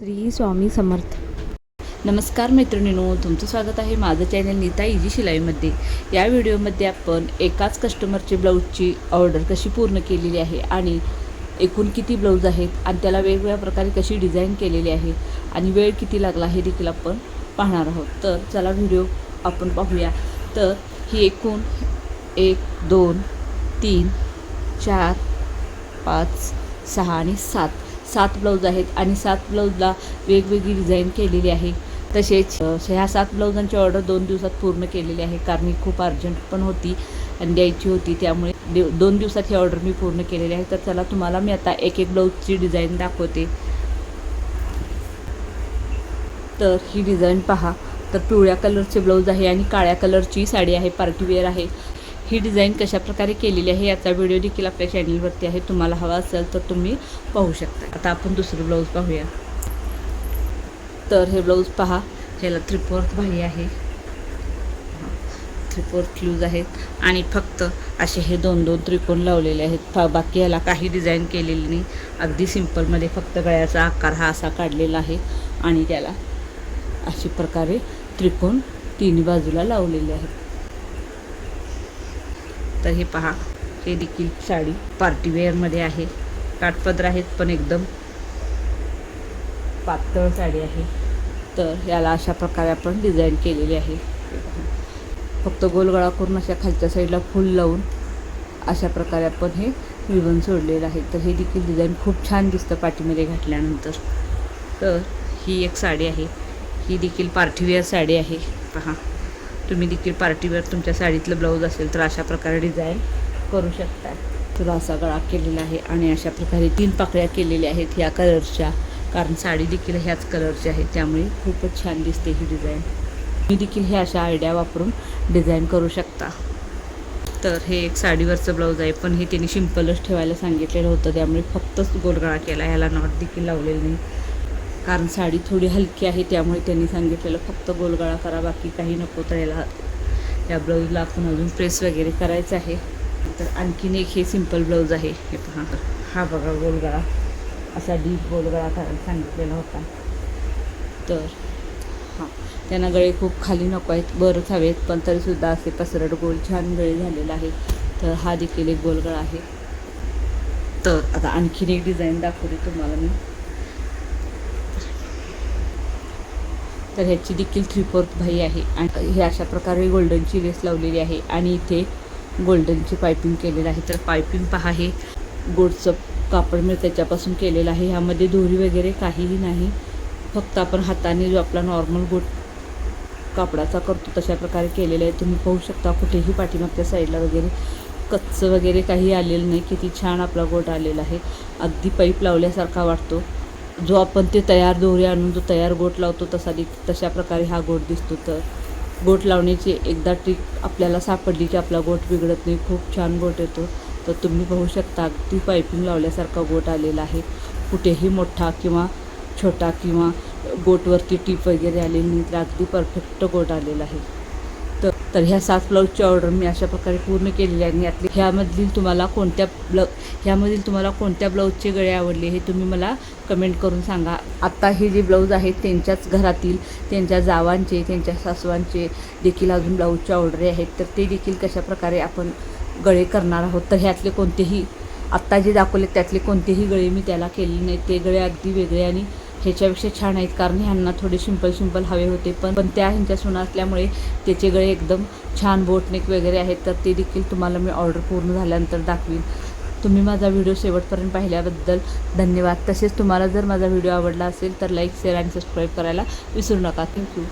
श्री स्वामी समर्थ. नमस्कार मैत्रिणींनो तुमचं स्वागत आहे माझं चॅनल नीता इजी शिलाईमध्ये. या व्हिडिओमध्ये आपण एकाच कस्टमरची ब्लाऊजची ऑर्डर कशी पूर्ण केलेली आहे आणि एकूण किती ब्लाऊज आहेत आणि त्याला वेगवेगळ्या प्रकारे कशी डिझाईन केलेली आहे आणि वेळ किती लागला हे देखील आपण पाहणार आहोत. तर चला व्हिडिओ आपण पाहूया. तर ही एकूण एक दोन तीन चार पाच सहा आणि सात. सात ब्लाऊज आहेत आणि सात ब्लाऊजला वेगवेगळी डिझाईन केलेली आहे. तसेच ह्या सात ब्लाऊजांची ऑर्डर दोन दिवसात पूर्ण केलेली आहे. कारण मी खूप अर्जंट पण होती आणि द्यायची होती त्यामुळे दे दोन दिवसात ही ऑर्डर मी पूर्ण केलेली आहे. तर चला तुम्हाला मी आता एक एक ब्लाऊजची डिझाईन दाखवते. तर ही डिझाईन पहा. तर पिवळ्या कलरचे ब्लाऊज आहे आणि काळ्या कलरची साडी आहे. पार्टीवेअर आहे. ही डिझाईन कशा प्रकारे केलेली आहे याचा व्हिडिओ देखील आपल्या चॅनलवरती आहे. तुम्हाला हवा असेल तर तुम्ही पाहू शकता. आता आपण दुसरं ब्लाऊज पाहूया. तर हे ब्लाऊज पहा. ह्याला त्रिपोर्थ बाही आहे. त्रिपोर्थ क्लूज आहेत. आणि फक्त असे हे दोन दोन त्रिकोण लावलेले आहेत. फा बाकी ह्याला काही डिझाईन केलेली नाही. अगदी सिम्पलमध्ये फक्त गळ्याचा आकार हा असा काढलेला आहे. आणि त्याला अशी प्रकारे त्रिकोण तिन्ही बाजूला लावलेले आहेत. तर हे पहा हे देखील साडी पार्टीवेअरमध्ये आहे. काठपदर आहेत पण एकदम पातळ साडी आहे. तर याला अशा प्रकारे आपण डिझाईन केलेली आहे. फक्त गोलगळा करून अशा खालच्या साईडला फुल लावून अशा प्रकारे आपण हे रिबन सोडलेलं आहे. तर हे देखील डिझाईन खूप छान दिसतं पाठीमध्ये घातल्यानंतर. तर ही एक साडी आहे. ही देखील पार्टीवेअर साडी आहे. पहा. तुम्ही देखील पार्टीवर तुमच्या साडीतलं ब्लाऊज असेल तर अशा प्रकारे डिझाईन करू शकता. तुला असा गळा केलेला आहे आणि अशा प्रकारे तीन पाकळ्या केलेल्या आहेत ह्या कलरच्या. कारण साडी देखील ह्याच कलरची आहे त्यामुळे खूपच छान दिसते ही डिझाईन. तुम्ही देखील ह्या अशा आयडिया वापरून डिझाईन करू शकता. तर हे एक साडीवरचं ब्लाऊज आहे पण हे त्यांनी सिम्पलच ठेवायला सांगितलेलं होतं त्यामुळे फक्तच गोलगळा केला ह्याला नॉट देखील लावलेलं नाही. कारण साडी थोडी हलकी आहे त्यामुळे त्यांनी सांगितलेलं फक्त गोलगळा करा बाकी काही नको तर या ब्लाऊजला आपण अजून प्रेस वगैरे करायचं आहे. तर आणखीन एक हे सिंपल ब्लाऊज आहे हे पहा. हा बघा गोलगळा. असा डीप गोलगळा करायला सांगितलेला होता. तर हां. त्यांना गळे खूप खाली नको आहेत बरंच हवेत पण तरीसुद्धा असे पसरट गोल छान गळे झालेला आहे. तर हा देखील एक गोलगळा आहे. तर आता आणखीन एक डिझाईन दाखवते तुम्हाला मी. तर ह्याची देखील थ्री फोर्थ भाई आहे. आणि हे अशा प्रकारे गोल्डनची लेस लावलेली आहे. आणि इथे गोल्डनची पायपिंग केलेलं आहे. तर पायपिंग पहा हे. गोडचं कापड मी त्याच्यापासून केलेलं आहे. ह्यामध्ये दोरी वगैरे काहीही नाही. फक्त आपण हाताने जो आपला नॉर्मल गोट कापडाचा करतो तशा प्रकारे केलेलं आहे. तुम्ही पाहू शकता कुठेही पाठीमागच्या साईडला वगैरे कच्चं वगैरे काही आलेलं नाही. किती छान आपला गोट आलेला आहे. अगदी पाईप लावल्यासारखा वाटतो. जो आपण ते तयार दोरे आणून जो तयार गोट लावतो तसा दि तशा प्रकारे हा गोट दिसतो. तर गोट लावण्याची एकदा ट्रिक आपल्याला सापडली की आपला गोट बिघडत नाही. खूप छान गोट येतो. तर तुम्ही पाहू शकता अगदी पायपिंग लावल्यासारखा गोट आलेला आहे. कुठेही मोठा किंवा छोटा किंवा गोटवरती टीप वगैरे आलेली नाही तर अगदी परफेक्ट गोट आलेला आहे. तर ह्या सात ब्लाऊजची ऑर्डर मी अशा प्रकारे पूर्ण केलेली आहे आणि यातली ह्यामधील तुम्हाला कोणत्या ब्लाऊ ह्यामधील तुम्हाला कोणत्या ब्लाऊजचे गळे आवडले हे तुम्ही मला कमेंट करून सांगा. आत्ता हे जे ब्लाऊज आहेत त्यांच्याच घरातील त्यांच्या जावांचे त्यांच्या सासवांचे देखील अजून ब्लाऊजच्या ऑर्डर आहेत. तर ते देखील कशा प्रकारे आपण गळे करणार आहोत? तर ह्यातले कोणतेही आत्ता जे दाखवले त्यातले कोणतेही गळे मी त्याला केले नाही ते गळे अगदी वेगळे आणि ह्याच्यापेक्षा छान आहेत. कारण ह्यांना थोडे सिंपल सिंपल हवे होते. पण पण त्या ह्यांच्या सुना असल्यामुळे त्याचे गळे एकदम छान बोटनेक वगैरे आहेत. तर ते देखील तुम्हाला मी ऑर्डर पूर्ण झाल्यानंतर दाखवीन. तुम्ही माझा व्हिडिओ शेवटपर्यंत पाहिल्याबद्दल धन्यवाद. तसेच तुम्हाला जर माझा व्हिडिओ आवडला असेल तर लाईक शेअर आणि सबस्क्राईब करायला विसरू नका. थँक्यू